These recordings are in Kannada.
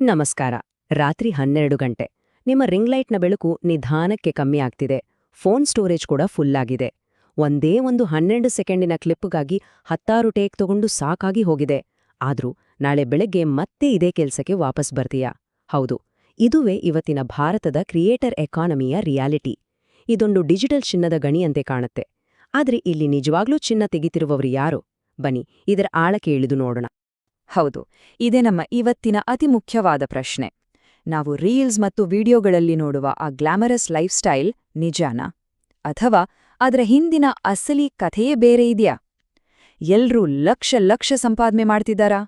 ನಮಸ್ಕಾರ. ರಾತ್ರಿ ಹನ್ನೆರಡು ಗಂಟೆ. ನಿಮ್ಮ ರಿಂಗ್ ಲೈಟ್ನ ಬೆಳಕು ನಿಧಾನಕ್ಕೆ ಕಮ್ಮಿ ಆಗ್ತಿದೆ. ಫೋನ್ ಸ್ಟೋರೇಜ್ ಕೂಡ ಫುಲ್ ಆಗಿದೆ. ಒಂದೇ ಒಂದು ಹನ್ನೆರಡು ಸೆಕೆಂಡಿನ ಕ್ಲಿಪ್ಗಾಗಿ ಹತ್ತಾರು ಟೇಕ್ ತಗೊಂಡು ಸಾಕಾಗಿ ಹೋಗಿದೆ. ಆದ್ರೂ ನಾಳೆ ಬೆಳಗ್ಗೆ ಮತ್ತೆ ಇದೇ ಕೆಲ್ಸಕ್ಕೆ ವಾಪಸ್ ಬರ್ತೀಯಾ? ಹೌದು. ಇದುವೇ ಇವತ್ತಿನ ಭಾರತದ ಕ್ರಿಯೇಟರ್ ಎಕಾನಮಿಯ ರಿಯಾಲಿಟಿ. ಇದೊಂದು ಡಿಜಿಟಲ್ ಚಿನ್ನದ ಗಣಿಯಂತೆ ಕಾಣುತ್ತೆ. ಆದ್ರೆ ಇಲ್ಲಿ ನಿಜವಾಗ್ಲೂ ಚಿನ್ನ ತೆಗಿತಿರುವವರು ಯಾರು? ಬನ್ನಿ, ಇದರ ಆಳಕ್ಕೆ ಇಳಿದು ನೋಡೋಣ. ಹೌದು, ಇದೇ ನಮ್ಮ ಇವತ್ತಿನ ಅತಿ ಮುಖ್ಯವಾದ ಪ್ರಶ್ನೆ. ನಾವು ರೀಲ್ಸ್ ಮತ್ತು ವಿಡಿಯೋಗಳಲ್ಲಿ ನೋಡುವ ಆ ಗ್ಲಾಮರಸ್ ಲೈಫ್ ಸ್ಟೈಲ್ ನಿಜಾನ? ಅಥವಾ ಅದರ ಹಿಂದಿನ ಅಸಲಿ ಕಥೆಯೇ ಬೇರೆ ಇದೆಯಾ? ಎಲ್ರೂ ಲಕ್ಷ ಲಕ್ಷ ಸಂಪಾದನೆ ಮಾಡ್ತಿದ್ದಾರಾ?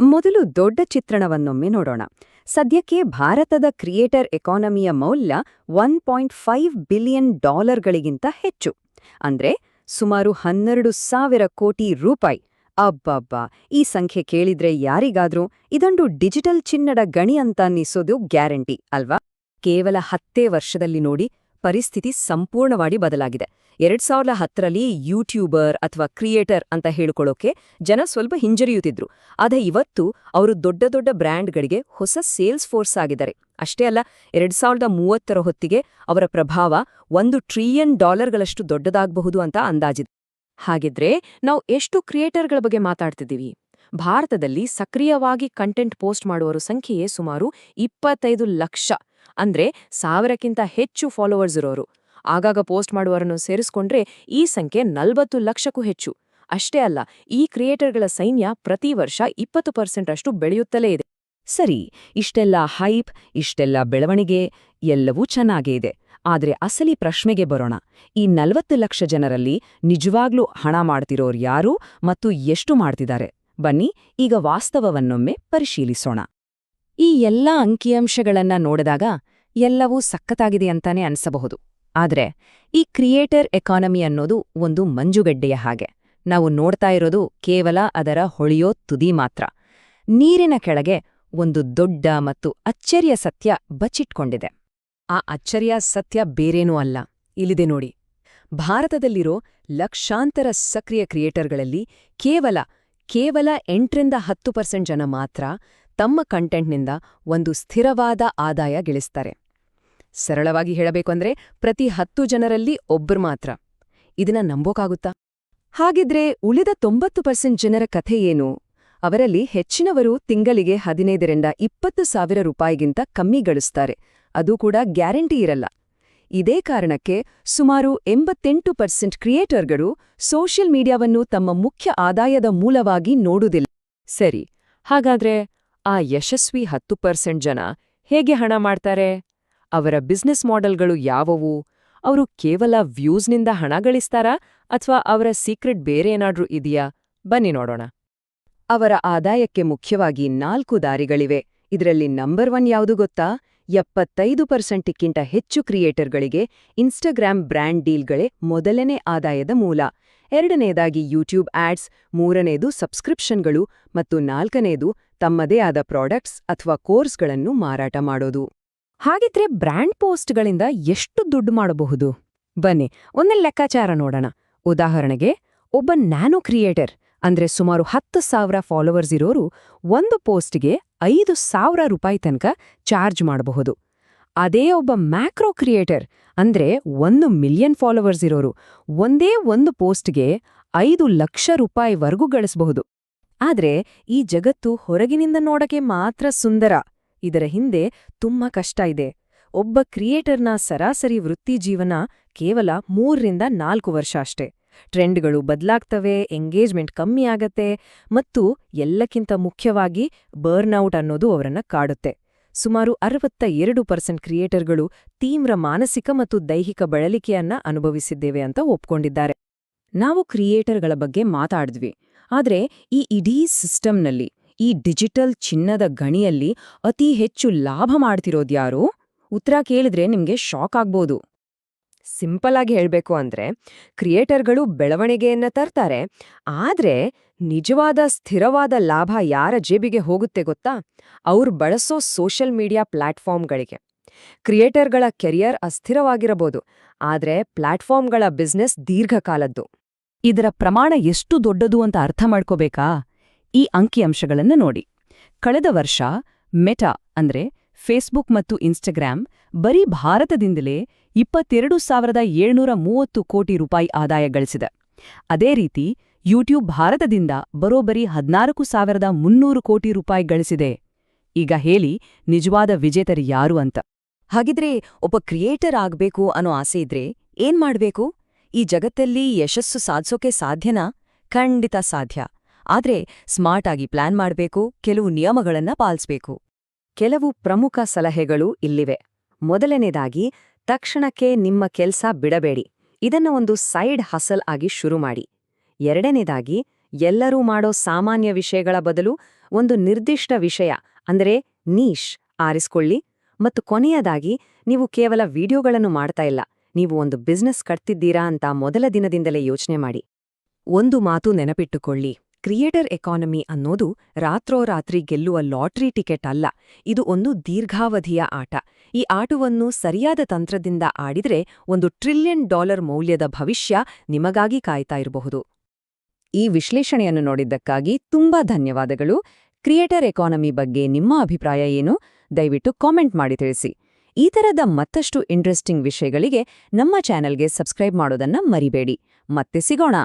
ಮೊದಲು ದೊಡ್ಡ ಚಿತ್ರಣವನ್ನೊಮ್ಮೆ ನೋಡೋಣ. ಸದ್ಯಕ್ಕೆ ಭಾರತದ ಕ್ರಿಯೇಟರ್ ಎಕಾನಮಿಯ ಮೌಲ್ಯ ಒನ್ ಪಾಯಿಂಟ್ ಫೈವ್ ಬಿಲಿಯನ್ ಡಾಲರ್ಗಳಿಗಿಂತ ಹೆಚ್ಚು. ಅಂದ್ರೆ ಸುಮಾರು ಹನ್ನೆರಡು ಸಾವಿರ ಕೋಟಿ ರೂಪಾಯಿ. ಅಬ್ಬಬ್ಬಾ, ಈ ಸಂಖ್ಯೆ ಕೇಳಿದ್ರೆ ಯಾರಿಗಾದ್ರೂ ಇದೊಂದು ಡಿಜಿಟಲ್ ಚಿನ್ನದ ಗಣಿ ಅಂತ ಅನ್ನಿಸೋದು ಗ್ಯಾರಂಟಿ, ಅಲ್ವಾ? ಕೇವಲ ಹತ್ತೇ ವರ್ಷದಲ್ಲಿ ನೋಡಿ ಪರಿಸ್ಥಿತಿ ಸಂಪೂರ್ಣವಾಗಿ ಬದಲಾಗಿದೆ. ಎರಡ್ ಸಾವಿರದ ಹತ್ತರಲ್ಲಿ ಯೂಟ್ಯೂಬರ್ ಅಥವಾ ಕ್ರಿಯೇಟರ್ ಅಂತ ಹೇಳ್ಕೊಳ್ಳೋಕೆ ಜನ ಸ್ವಲ್ಪ ಹಿಂಜರಿಯುತ್ತಿದ್ರು. ಆದರೆ ಇವತ್ತು ಅವರು ದೊಡ್ಡ ದೊಡ್ಡ ಬ್ರ್ಯಾಂಡ್ಗಳಿಗೆ ಹೊಸ ಸೇಲ್ಸ್ ಫೋರ್ಸ್ ಆಗಿದ್ದಾರೆ. ಅಷ್ಟೇ ಅಲ್ಲ, ಎರಡ್ ಸಾವಿರದ ಮೂವತ್ತರ ಹೊತ್ತಿಗೆ ಅವರ ಪ್ರಭಾವ ಒಂದು ಟ್ರಿಲಿಯನ್ ಡಾಲರ್ಗಳಷ್ಟು ದೊಡ್ಡದಾಗಬಹುದು ಅಂತ ಅಂದಾಜಿದೆ. ಹಾಗಿದ್ರೆ ನಾವು ಎಷ್ಟು ಕ್ರಿಯೇಟರ್ಗಳ ಬಗ್ಗೆ ಮಾತಾಡ್ತಿದ್ದೀವಿ? ಭಾರತದಲ್ಲಿ ಸಕ್ರಿಯವಾಗಿ ಕಂಟೆಂಟ್ ಪೋಸ್ಟ್ ಮಾಡುವವರ ಸಂಖ್ಯೆಯೇ ಸುಮಾರು ಇಪ್ಪತ್ತೈದು ಲಕ್ಷ, ಅಂದ್ರೆ ಸಾವಿರಕ್ಕಿಂತ ಹೆಚ್ಚು ಫಾಲೋವರ್ಸ್ ಇರೋರು. ಆಗಾಗ ಪೋಸ್ಟ್ ಮಾಡುವವರನ್ನು ಸೇರಿಸ್ಕೊಂಡ್ರೆ ಈ ಸಂಖ್ಯೆ ನಲ್ವತ್ತು ಲಕ್ಷಕ್ಕೂ ಹೆಚ್ಚು. ಅಷ್ಟೇ ಅಲ್ಲ, ಈ ಕ್ರಿಯೇಟರ್ಗಳ ಸೈನ್ಯ ಪ್ರತಿ ವರ್ಷ ಇಪ್ಪತ್ತು ಪರ್ಸೆಂಟ್ ಅಷ್ಟು ಬೆಳೆಯುತ್ತಲೇ ಇದೆ. ಸರಿ, ಇಷ್ಟೆಲ್ಲ ಹೈಪ್, ಇಷ್ಟೆಲ್ಲ ಬೆಳವಣಿಗೆ ಎಲ್ಲವೂ ಚೆನ್ನಾಗೇ ಇದೆ. ಆದರೆ ಅಸಲಿ ಪ್ರಶ್ನೆಗೆ ಬರೋಣ. ಈ ನಲವತ್ತು ಲಕ್ಷ ಜನರಲ್ಲಿ ನಿಜವಾಗ್ಲೂ ಹಣ ಮಾಡ್ತಿರೋರು ಯಾರು ಮತ್ತು ಎಷ್ಟು ಮಾಡ್ತಿದ್ದಾರೆ? ಬನ್ನಿ, ಈಗ ವಾಸ್ತವವನ್ನೊಮ್ಮೆ ಪರಿಶೀಲಿಸೋಣ. ಈ ಎಲ್ಲ ಅಂಕಿಅಂಶಗಳನ್ನ ನೋಡಿದಾಗ ಎಲ್ಲವೂ ಸಖತ್ತಾಗಿದೆ ಅಂತಾನೆ ಅನ್ಸಬಹುದು. ಆದರೆ, ಈ ಕ್ರಿಯೇಟರ್ ಎಕಾನಮಿ ಅನ್ನೋದು ಒಂದು ಮಂಜುಗಡ್ಡೆಯ ಹಾಗೆ. ನಾವು ನೋಡ್ತಾ ಇರೋದು ಕೇವಲ ಅದರ ಹೊಳೆಯೋ ತುದಿ ಮಾತ್ರ. ನೀರಿನ ಕೆಳಗೆ ಒಂದು ದೊಡ್ಡ ಮತ್ತು ಅಚ್ಚರಿಯ ಸತ್ಯ ಬಚ್ಚಿಟ್ಕೊಂಡಿದೆ. ಆ ಅಚ್ಚರಿಯ ಸತ್ಯ ಬೇರೇನೂ ಅಲ್ಲ. ಇಲ್ಲಿದೆ ನೋಡಿ. ಭಾರತದಲ್ಲಿರೋ ಲಕ್ಷಾಂತರ ಸಕ್ರಿಯ ಕ್ರಿಯೇಟರ್ಗಳಲ್ಲಿ ಕೇವಲ ಕೇವಲ ಎಂಟರಿಂದ ಹತ್ತು ಪರ್ಸೆಂಟ್ ಜನ ಮಾತ್ರ ತಮ್ಮ ಕಂಟೆಂಟ್ನಿಂದ ಒಂದು ಸ್ಥಿರವಾದ ಆದಾಯ ಗಳಿಸ್ತಾರೆ ಸರಳವಾಗಿ ಹೇಳಬೇಕು ಹೇಳಬೇಕಂದ್ರೆ ಪ್ರತಿ ಹತ್ತು ಜನರಲ್ಲಿ ಒಬ್ಬರು ಮಾತ್ರ. ಇದನ್ನ ನಂಬೋಕಾಗುತ್ತಾ? ಹಾಗಿದ್ರೆ ಉಳಿದ ತೊಂಬತ್ತು ಪರ್ಸೆಂಟ್ ಜನರ ಕಥೆ ಏನು? ಅವರಲ್ಲಿ ಹೆಚ್ಚಿನವರು ತಿಂಗಳಿಗೆ ಹದಿನೈದರಿಂದ ಇಪ್ಪತ್ತು ಸಾವಿರ ರೂಪಾಯಿಗಿಂತ ಕಮ್ಮಿ ಗಳಿಸ್ತಾರೆ. ಅದು ಕೂಡ ಗ್ಯಾರಂಟಿ ಇರಲ್ಲ. ಇದೇ ಕಾರಣಕ್ಕೆ ಸುಮಾರು ಎಂಬತ್ತೆಂಟು ಪರ್ಸೆಂಟ್ ಕ್ರಿಯೇಟರ್ಗಳು ಸೋಷಿಯಲ್ ಮೀಡಿಯಾವನ್ನು ತಮ್ಮ ಮುಖ್ಯ ಆದಾಯದ ಮೂಲವಾಗಿ ನೋಡುವುದಿಲ್ಲ. ಸರಿ, ಹಾಗಾದ್ರೆ ಆ ಯಶಸ್ವಿ ಹತ್ತು ಪರ್ಸೆಂಟ್ ಜನ ಹೇಗೆ ಹಣ ಮಾಡ್ತಾರೆ? ಅವರ ಬಿಸ್ನೆಸ್ ಮಾಡೆಲ್ಗಳು ಯಾವುವು? ಅವರು ಕೇವಲ ವ್ಯೂಸ್ನಿಂದ ಹಣ ಗಳಿಸ್ತಾರಾ ಅಥವಾ ಅವರ ಸೀಕ್ರೆಟ್ ಬೇರೆ ಏನಾದರೂ ಇದೆಯಾ? ಬನ್ನಿ ನೋಡೋಣ. ಅವರ ಆದಾಯಕ್ಕೆ ಮುಖ್ಯವಾಗಿ ನಾಲ್ಕು ದಾರಿಗಳಿವೆ. ಇದರಲ್ಲಿ ನಂಬರ್ ಒನ್ ಯಾವುದು ಗೊತ್ತಾ? ಎಪ್ಪತ್ತೈದು ಪರ್ಸೆಂಟ್ಕ್ಕಿಂತ ಹೆಚ್ಚು ಕ್ರಿಯೇಟರ್ಗಳಿಗೆ ಇನ್ಸ್ಟಾಗ್ರಾಮ್ ಬ್ರ್ಯಾಂಡ್ ಡೀಲ್ಗಳೇ ಮೊದಲನೇ ಆದಾಯದ ಮೂಲ. ಎರಡನೇದಾಗಿ ಯೂಟ್ಯೂಬ್ ಆಡ್ಸ್, ಮೂರನೇದು ಸಬ್ಸ್ಕ್ರಿಪ್ಷನ್ಗಳು ಮತ್ತು ನಾಲ್ಕನೇದು ತಮ್ಮದೇ ಆದ ಪ್ರಾಡಕ್ಟ್ಸ್ ಅಥವಾ ಕೋರ್ಸ್ಗಳನ್ನು ಮಾರಾಟ ಮಾಡೋದು. ಹಾಗಿದ್ರೆ ಬ್ರ್ಯಾಂಡ್ ಪೋಸ್ಟ್ಗಳಿಂದ ಎಷ್ಟು ದುಡ್ಡು ಮಾಡಬಹುದು? ಬನ್ನಿ ಒಂದೇ ಲೆಕ್ಕಾಚಾರ ನೋಡೋಣ. ಉದಾಹರಣೆಗೆ, ಒಬ್ಬ ನ್ಯಾನೋ ಕ್ರಿಯೇಟರ್. ಅಂದ್ರೆ ಸುಮಾರು ಹತ್ತು ಸಾವಿರ ಫಾಲೋವರ್ಸ್ ಇರೋರು ಒಂದು ಪೋಸ್ಟ್ಗೆ ಐದು ಸಾವಿರ ರೂಪಾಯಿ ತನಕ ಚಾರ್ಜ್ ಮಾಡಬಹುದು. ಅದೇ ಒಬ್ಬ ಮ್ಯಾಕ್ರೋ ಕ್ರಿಯೇಟರ್ ಅಂದ್ರೆ ಒಂದು ಮಿಲಿಯನ್ ಫಾಲೋವರ್ಸ್ ಇರೋರು ಒಂದೇ ಒಂದು ಪೋಸ್ಟ್ಗೆ ಐದು ಲಕ್ಷ ರೂಪಾಯಿವರೆಗೂ ಗಳಿಸಬಹುದು. ಆದ್ರೆ ಈ ಜಗತ್ತು ಹೊರಗಿನಿಂದ ನೋಡಕ್ಕೆ ಮಾತ್ರ ಸುಂದರ. ಇದರ ಹಿಂದೆ ತುಂಬಾ ಕಷ್ಟ ಇದೆ. ಒಬ್ಬ ಕ್ರಿಯೇಟರ್ನ ಸರಾಸರಿ ವೃತ್ತಿ ಜೀವನ ಕೇವಲ ಮೂರರಿಂದ ನಾಲ್ಕು ವರ್ಷ ಅಷ್ಟೇ. ಟ್ರೆಂಡ್ಗಳು ಬದಲಾಗ್ತವೆ, ಎಂಗೇಜ್ಮೆಂಟ್ ಕಮ್ಮಿ ಆಗತ್ತೆ ಮತ್ತು ಎಲ್ಲಕ್ಕಿಂತ ಮುಖ್ಯವಾಗಿ ಬರ್ನ್ಔಟ್ ಅನ್ನೋದು ಅವರನ್ನ ಕಾಡುತ್ತೆ. ಸುಮಾರು ಅರವತ್ತ ಎರಡು ಪರ್ಸೆಂಟ್ ಕ್ರಿಯೇಟರ್ಗಳು ತೀವ್ರ ಮಾನಸಿಕ ಮತ್ತು ದೈಹಿಕ ಬಳಲಿಕೆಯನ್ನ ಅನುಭವಿಸಿದ್ದೇವೆ ಅಂತ ಒಪ್ಕೊಂಡಿದ್ದಾರೆ. ನಾವು ಕ್ರಿಯೇಟರ್ಗಳ ಬಗ್ಗೆ ಮಾತಾಡಿದ್ವಿ, ಆದರೆ ಈ ಇಡೀ ಸಿಸ್ಟಮ್ನಲ್ಲಿ, ಈ ಡಿಜಿಟಲ್ ಚಿನ್ನದ ಗಣಿಯಲ್ಲಿ ಅತಿ ಹೆಚ್ಚು ಲಾಭ ಮಾಡ್ತಿರೋದ್ಯಾರು? ಉತ್ತರ ಕೇಳಿದ್ರೆ ನಿಮ್ಗೆ ಶಾಕ್ ಆಗ್ಬೋದು. ಸಿಂಪಲ್ ಆಗಿ ಹೇಳಬೇಕು ಅಂದ್ರೆ ಕ್ರಿಯೇಟರ್ಗಳು ಬೆಳವಣಿಗೆಯನ್ನ ತರ್ತಾರೆ. ಆದ್ರೆ ನಿಜವಾದ ಸ್ಥಿರವಾದ ಲಾಭ ಯಾರ ಜೇಬಿಗೆ ಹೋಗುತ್ತೆ ಗೊತ್ತಾ? ಅವ್ರು ಬಳಸೋ ಸೋಷಿಯಲ್ ಮೀಡಿಯಾ ಪ್ಲಾಟ್ಫಾರ್ಮ್ಗಳಿಗೆ. ಕ್ರಿಯೇಟರ್ಗಳ ಕೆರಿಯರ್ ಅಸ್ಥಿರವಾಗಿರಬಹುದು, ಆದ್ರೆ ಪ್ಲಾಟ್ಫಾರ್ಮ್ಗಳ ಬಿಸ್ನೆಸ್ ದೀರ್ಘಕಾಲದ್ದು. ಇದರ ಪ್ರಮಾಣ ಎಷ್ಟು ದೊಡ್ಡದು ಅಂತ ಅರ್ಥ ಮಾಡ್ಕೋಬೇಕಾ? ಈ ಅಂಕಿಅಂಶಗಳನ್ನು ನೋಡಿ. ಕಳೆದ ವರ್ಷ ಮೆಟಾ ಅಂದ್ರೆ ಫೇಸ್ಬುಕ್ ಮತ್ತು ಇನ್ಸ್ಟಾಗ್ರಾಮ್ ಬರೀ ಭಾರತದಿಂದಲೇ ಇಪ್ಪತ್ತೆರಡು ಸಾವಿರದ ಏಳ್ನೂರ ಮೂವತ್ತು ಕೋಟಿ ರೂಪಾಯಿ ಆದಾಯ ಗಳಿಸಿದೆ. ಅದೇ ರೀತಿ ಯೂಟ್ಯೂಬ್ ಭಾರತದಿಂದ ಬರೋಬ್ಬರಿ ಹದಿನಾಲ್ಕು ಸಾವಿರದ ಮುನ್ನೂರು ಕೋಟಿ ರೂಪಾಯಿ ಗಳಿಸಿದೆ. ಈಗ ಹೇಳಿ, ನಿಜವಾದ ವಿಜೇತರು ಯಾರು ಅಂತ? ಹಾಗಿದ್ರೆ, ಒಬ್ಬ ಕ್ರಿಯೇಟರ್ ಆಗ್ಬೇಕು ಅನ್ನೋ ಆಸೆ ಇದ್ರೆ ಏನ್ ಮಾಡ್ಬೇಕು? ಈ ಜಗತ್ತಲ್ಲಿ ಯಶಸ್ಸು ಸಾಧಿಸೋಕೆ ಸಾಧ್ಯನಾ? ಖಂಡಿತ ಸಾಧ್ಯ. ಆದ್ರೆ, ಸ್ಮಾರ್ಟ್ ಆಗಿ ಪ್ಲಾನ್ ಮಾಡ್ಬೇಕು, ಕೆಲವು ನಿಯಮಗಳನ್ನ ಪಾಲಿಸ್ಬೇಕು. ಕೆಲವು ಪ್ರಮುಖ ಸಲಹೆಗಳು ಇಲ್ಲಿವೆ. ಮೊದಲನೇದಾಗಿ, ತಕ್ಷಣಕ್ಕೆ ನಿಮ್ಮ ಕೆಲ್ಸ ಬಿಡಬೇಡಿ. ಇದನ್ನ ಒಂದು ಸೈಡ್ ಹಸಲ್ ಆಗಿ ಶುರು ಮಾಡಿ. ಎರಡನೇದಾಗಿ, ಎಲ್ಲರೂ ಮಾಡೋ ಸಾಮಾನ್ಯ ವಿಷಯಗಳ ಬದಲು ಒಂದು ನಿರ್ದಿಷ್ಟ ವಿಷಯ, ಅಂದರೆ ನೀಶ್ ಆರಿಸ್ಕೊಳ್ಳಿ. ಮತ್ತು ಕೊನೆಯದಾಗಿ, ನೀವು ಕೇವಲ ವಿಡಿಯೋಗಳನ್ನು ಮಾಡ್ತಾ ಇಲ್ಲ, ನೀವು ಒಂದು ಬಿಸ್ನೆಸ್ ಕಟ್ತಿದ್ದೀರಾ ಅಂತ ಮೊದಲ ದಿನದಿಂದಲೇ ಯೋಚನೆ ಮಾಡಿ. ಒಂದು ಮಾತು ನೆನಪಿಟ್ಟುಕೊಳ್ಳಿ. ಕ್ರಿಯೇಟರ್ ಎಕಾನಮಿ ಅನ್ನೋದು ರಾತ್ರೋರಾತ್ರಿ ಗೆಲ್ಲುವ ಲಾಟ್ರಿ ಟಿಕೆಟ್ ಅಲ್ಲ, ಇದು ಒಂದು ದೀರ್ಘಾವಧಿಯ ಆಟ. ಈ ಆಟವನ್ನು ಸರಿಯಾದ ತಂತ್ರದಿಂದ ಆಡಿದ್ರೆ ಒಂದು ಟ್ರಿಲಿಯನ್ ಡಾಲರ್ ಮೌಲ್ಯದ ಭವಿಷ್ಯ ನಿಮಗಾಗಿ ಕಾಯ್ತಾ ಇರಬಹುದು. ಈ ವಿಶ್ಲೇಷಣೆಯನ್ನು ನೋಡಿದ್ದಕ್ಕಾಗಿ ತುಂಬಾ ಧನ್ಯವಾದಗಳು. ಕ್ರಿಯೇಟರ್ ಎಕಾನಮಿ ಬಗ್ಗೆ ನಿಮ್ಮ ಅಭಿಪ್ರಾಯ ಏನು? ದಯವಿಟ್ಟು ಕಾಮೆಂಟ್ ಮಾಡಿ ತಿಳಿಸಿ. ಈ ಥರದ ಮತ್ತಷ್ಟು ಇಂಟ್ರೆಸ್ಟಿಂಗ್ ವಿಷಯಗಳಿಗೆ ನಮ್ಮ ಚಾನೆಲ್ಗೆ ಸಬ್ಸ್ಕ್ರೈಬ್ ಮಾಡೋದನ್ನ ಮರಿಬೇಡಿ. ಮತ್ತೆ ಸಿಗೋಣ!